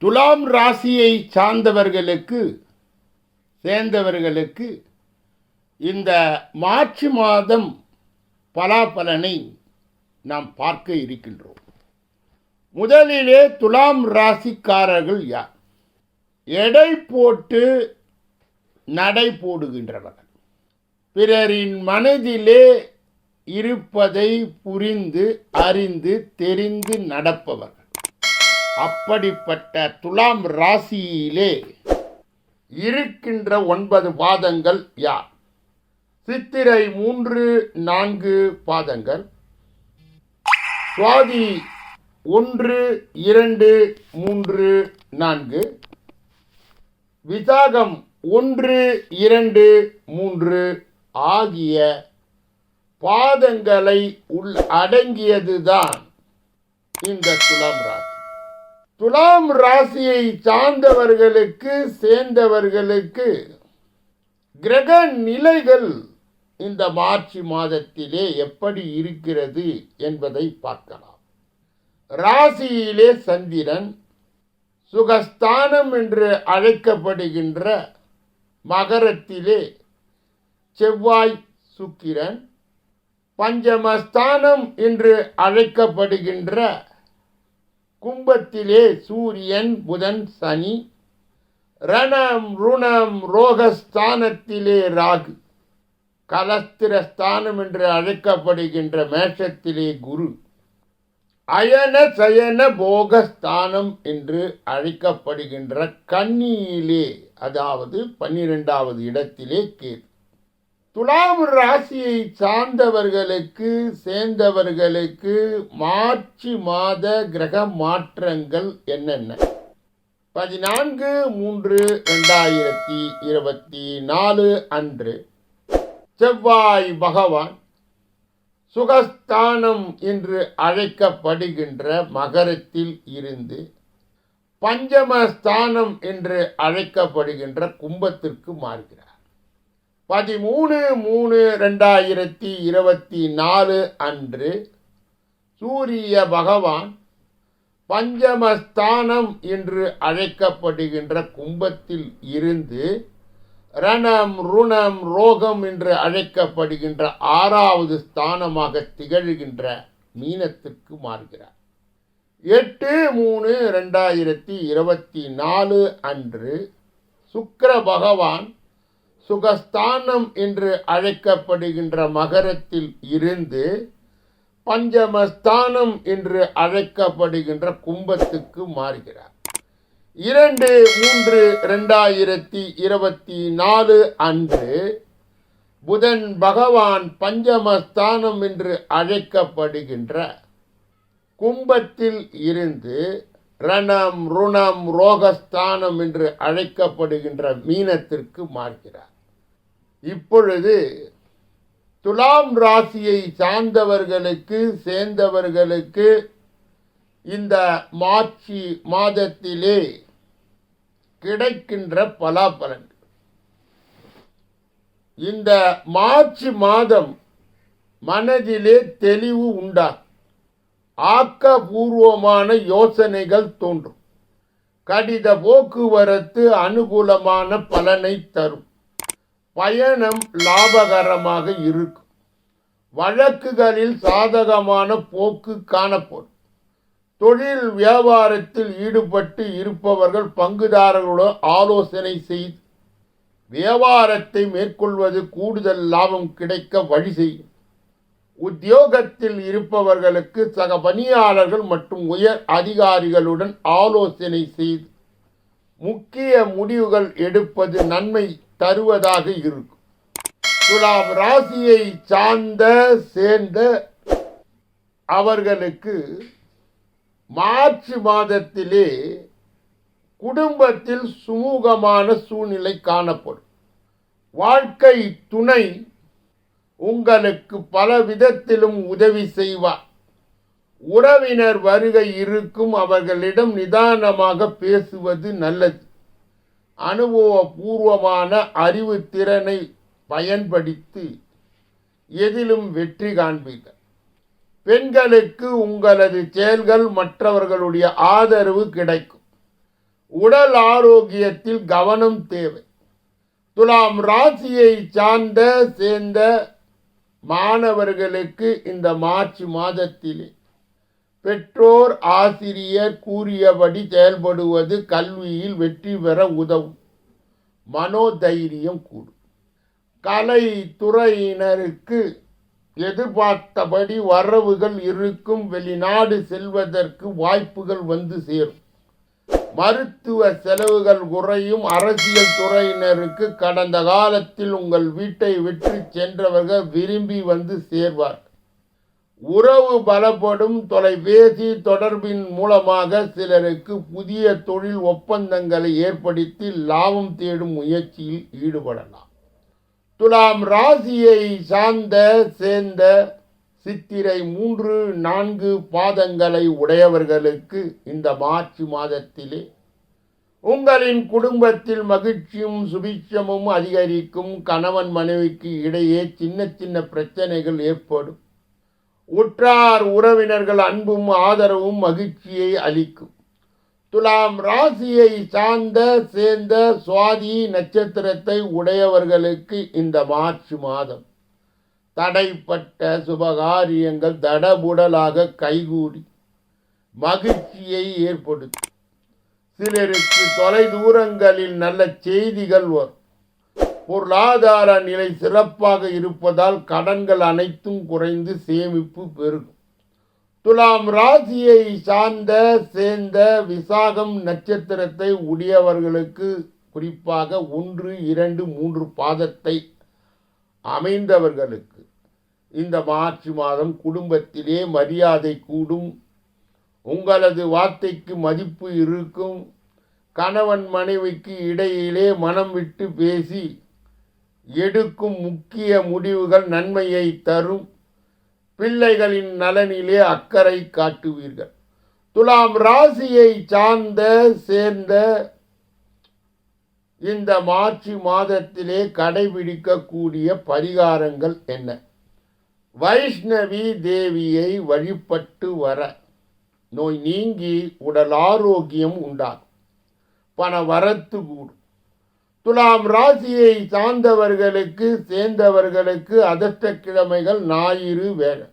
துலாம் ராசியை சார்ந்தவர்களுக்கு சேர்ந்தவர்களுக்கு இந்த மார்ச் மாதம் பலாபலனை நாம் பார்க்க இருக்கின்றோம். முதலிலே துலாம் ராசிக்காரர்கள் யார்? எடை போட்டு நடை போடுகின்றவர்கள். பிறரின் மனதிலே இருப்பதை புரிந்து அறிந்து தெரிந்து நடப்பவர் அப்படிப்பட்ட துலாம் ராசியிலே இருக்கின்ற ஒன்பது பாதங்கள் யார்? சித்திரை மூன்று நான்கு பாதங்கள். சுவாதி ஒன்று இரண்டு மூன்று நான்கு. விசாகம் ஒன்று இரண்டு மூன்று ஆகிய பாதங்களை உள் அடங்கியதுதான் இந்த துலாம் ராசி. துலாம் ராசியை சார்ந்தவர்களுக்கு சேர்ந்தவர்களுக்கு கிரக நிலைகள் இந்த மார்ச் மாதத்திலே எப்படி இருக்கிறது என்பதை பார்க்கலாம். ராசியிலே சந்திரன் சுகஸ்தானம் என்று அழைக்கப்படுகின்ற மகரத்திலே செவ்வாய் சுக்கிரன் பஞ்சமஸ்தானம் என்று அழைக்கப்படுகின்ற கும்பத்திலே சூரியன் புதன் சனி. ரணம் ருணம் ரோகஸ்தானத்திலே ராகு. கலஸ்திரஸ்தானம் என்று அழைக்கப்படுகின்ற மேஷத்திலே குரு. அயன சயன போகஸ்தானம் என்று அழைக்கப்படுகின்ற கன்னியிலே அதாவது பன்னிரெண்டாவது இடத்திலே கேது. துலாம் ராசியை சார்ந்தவர்களுக்கு சேர்ந்தவர்களுக்கு மார்ச் மாத கிரக மாற்றங்கள் என்னென்ன? பதினான்கு மூன்று ரெண்டாயிரத்தி இருபத்தி நாலு அன்று. செவ்வாய் பகவான் சுகஸ்தானம் என்று அழைக்கப்படுகின்ற மகரத்தில் இருந்து பஞ்சமஸ்தானம் என்று அழைக்கப்படுகின்ற கும்பத்திற்கு மாறுகிறார். பதிமூணு மூணு ரெண்டாயிரத்தி இருபத்தி நாலு அன்று சூரிய பகவான் பஞ்சமஸ்தானம் என்று அழைக்கப்படுகின்ற கும்பத்தில் இருந்து ரணம் ருணம் ரோகம் என்று அழைக்கப்படுகின்ற ஆறாவது ஸ்தானமாக திகழ்கின்ற மீனத்திற்கு மாறுகிறார். எட்டு மூணு ரெண்டாயிரத்தி இருபத்தி நாலு அன்று சுக்கர பகவான் சுகஸ்தானம் என்று அழைக்கப்படுகின்ற மகரத்தில் இருந்து பஞ்சமஸ்தானம் என்று அழைக்கப்படுகின்ற கும்பத்துக்கு மாறுகிறார். இரண்டு மூன்று ரெண்டாயிரத்தி இருபத்தி நாலு அன்று புதன் பகவான் பஞ்சமஸ்தானம் என்று அழைக்கப்படுகின்ற கும்பத்தில் இருந்து ரணம் ருணம் ரோகஸ்தானம் என்று அழைக்கப்படுகின்ற மீனத்திற்கு மாறுகிறார். இப்பொழுது துலாம் ராசியை சார்ந்தவர்களுக்கு சேர்ந்தவர்களுக்கு இந்த மார்ச் மாதத்திலே கிடைக்கின்ற பலாபலன் இந்த மார்ச் மாதம் மனதிலே தெளிவு உண்டாகும். ஆக்கபூர்வமான யோசனைகள் தோன்றும். கடித போக்குவரத்து அனுகூலமான பலனை தரும். பயணம் லாபகரமாக இருக்கும். வழக்குகளில் சாதகமான போக்கு காணப்படும். தொழில் வியாபாரத்தில் ஈடுபட்டு இருப்பவர்கள் பங்குதாரர்களுடன் ஆலோசனை செய்து வியாபாரத்தை மேற்கொள்வது கூடுதல் லாபம் கிடைக்க வழி செய்யும். உத்தியோகத்தில் இருப்பவர்களுக்கு சக பணியாளர்கள் மற்றும் உயர் அதிகாரிகளுடன் ஆலோசனை செய்து முக்கிய முடிவுகள் எடுப்பது நன்மை. தருவதாக இருக்கும். துலாம் ராசியை சார்ந்த சேர்ந்த அவர்களுக்கு மார்ச் மாதத்திலே குடும்பத்தில் சுமூகமான சூழ்நிலை காணப்படும். வாழ்க்கை துணை உங்களுக்கு பல விதத்திலும் உதவி செய்வார். உறவினர் வருகை இருக்கும் அவர்களிடம் நிதானமாக பேசுவது நல்லது. அனுபவபூர்வமான அறிவு திறனை பயன்படுத்தி எதிலும் வெற்றி காண்பீர்கள். பெண்களுக்கு உங்களது செயல்கள் மற்றவர்களுடைய ஆதரவு கிடைக்கும். உடல் ஆரோக்கியத்தில் கவனம் தேவை. துலாம் ராசியை சார்ந்த சேர்ந்த மாணவர்களுக்கு இந்த மார்ச் மாதத்திலே பெற்றோர் ஆசிரியர் கூறியபடி செயல்படுவது கல்வியில் வெற்றி பெற உதவும். மனோதைரியம் கூடும் கலை துறையினருக்கு எதிர்பார்த்தபடி வரவுகள் இருக்கும் வெளிநாடு செல்வதற்கு வாய்ப்புகள் வந்து சேரும். மருத்துவ செலவுகள் குறையும். அரசியல் துறையினருக்கு கடந்த காலத்தில் உங்கள் வீட்டை விட்டு சென்றவர்கள் விரும்பி வந்து சேர்வார்கள். உறவு பலப்படும் தொலைபேசி தொடர்பின் மூலமாக சிலருக்கு புதிய தொழில் ஒப்பந்தங்களை ஏற்படுத்தி லாபம் தேடும் முயற்சியில் ஈடுபடலாம். துலாம் ராசியை சார்ந்த சேர்ந்த சித்திரை மூன்று நான்கு பாதங்களை உடையவர்களுக்கு இந்த மார்ச் மாதத்திலே உங்களின் குடும்பத்தில் மகிழ்ச்சியும் சுபிட்சமும் அதிகரிக்கும் கணவன் மனைவிக்கு இடையே சின்ன சின்ன பிரச்சனைகள் ஏற்படும். உற்றார் உறவினர்கள் அன்பும் ஆதரவும் மகிழ்ச்சியை அளிக்கும். துலாம் ராசியை சார்ந்த சேர்ந்த சுவாதி நட்சத்திரத்தை உடையவர்களுக்கு இந்த மார்ச் மாதம் தடைப்பட்ட சுபகாரியங்கள் தடபுடலாக கைகூடி மகிழ்ச்சியை ஏற்படுத்தும். சிலருக்கு தொலை தூரங்களில் நல்ல செய்திகள் வரும். பொருளாதார நிலை சிறப்பாக இருப்பதால் கடன்கள் அனைத்தும் குறைந்து சேமிப்பு பெருகும். துலாம் ராசியை சார்ந்த சேர்ந்த விசாகம் நட்சத்திரத்தை உடையவர்களுக்கு குறிப்பாக ஒன்று இரண்டு மூன்று பாதத்தை அமைந்தவர்களுக்கு. இந்த மார்ச் மாதம் குடும்பத்திலே மரியாதை கூடும். உங்களது வார்த்தைக்கு மதிப்பு இருக்கும். கணவன் மனைவிக்கு இடையிலே மனம் விட்டு பேசி எடுக்கும் முக்கிய முடிவுகள் நன்மையை தரும். பிள்ளைகளின் நலனிலே அக்கறை காட்டுவீர்கள். துலாம் ராசியை சார்ந்த சேர்ந்த இந்த மார்ச் மாதத்திலே கடைபிடிக்கக்கூடிய பரிகாரங்கள் என்ன? வைஷ்ணவி தேவியை வழிபட்டு வர நோய் நீங்கி உடல் ஆரோக்கியம் உண்டாகும். பண வரத்து கூடும். துலாம் ராசியை சார்ந்தவர்களுக்கு சேர்ந்தவர்களுக்கு அதிர்ஷ்ட கிழமைகள் ஞாயிறு வேலை.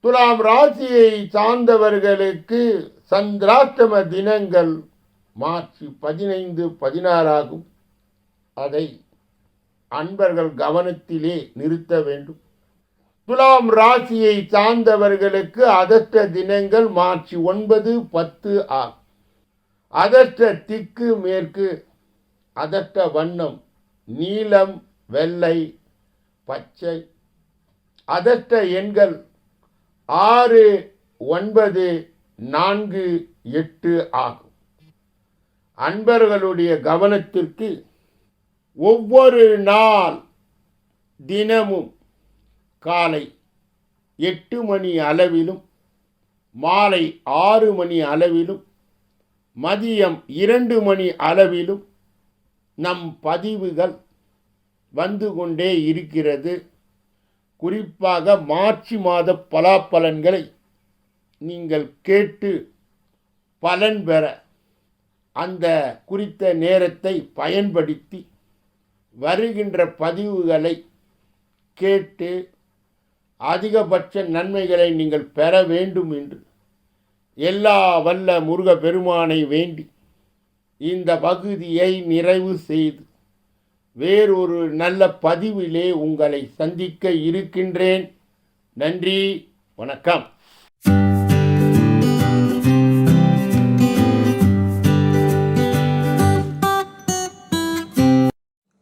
துலாம் ராசியை சார்ந்தவர்களுக்கு சந்திராஷ்டம தினங்கள் மார்ச் பதினைந்து பதினாறாகும். அதை அன்பர்கள் கவனத்திலே நிறுத்த வேண்டும். துலாம் ராசியை சார்ந்தவர்களுக்கு அதற்ற தினங்கள் மார்ச் ஒன்பது பத்து ஆகும். அதற்ற திக்கு மேற்கு அதட்ட வண்ணம் நீலம் வெள்ளை பச்சை. அதட்ட எண்கள் ஆறு ஒன்பது நான்கு எட்டு ஆகும். அன்பர்களுடைய கவனத்திற்கு ஒவ்வொரு நாள் தினமும் காலை எட்டு மணி அளவிலும் மாலை ஆறு மணி அளவிலும் மதியம் இரண்டு மணி அளவிலும் நம் பதிவுகள் வந்து கொண்டே இருக்கிறது. குறிப்பாக மார்ச் மாத பலாப்பலன்களை நீங்கள் கேட்டு பலன் பெற அந்த குறித்த நேரத்தை பயன்படுத்தி வருகின்ற பதிவுகளை கேட்டு அதிகபட்ச நன்மைகளை நீங்கள் பெற வேண்டும் என்று எல்லா வல்ல முருக பெருமானை வேண்டி இந்த பகுதியை நிறைவு செய்து வேறொரு நல்ல பதிவிலே உங்களை சந்திக்க இருக்கின்றேன். நன்றி வணக்கம்.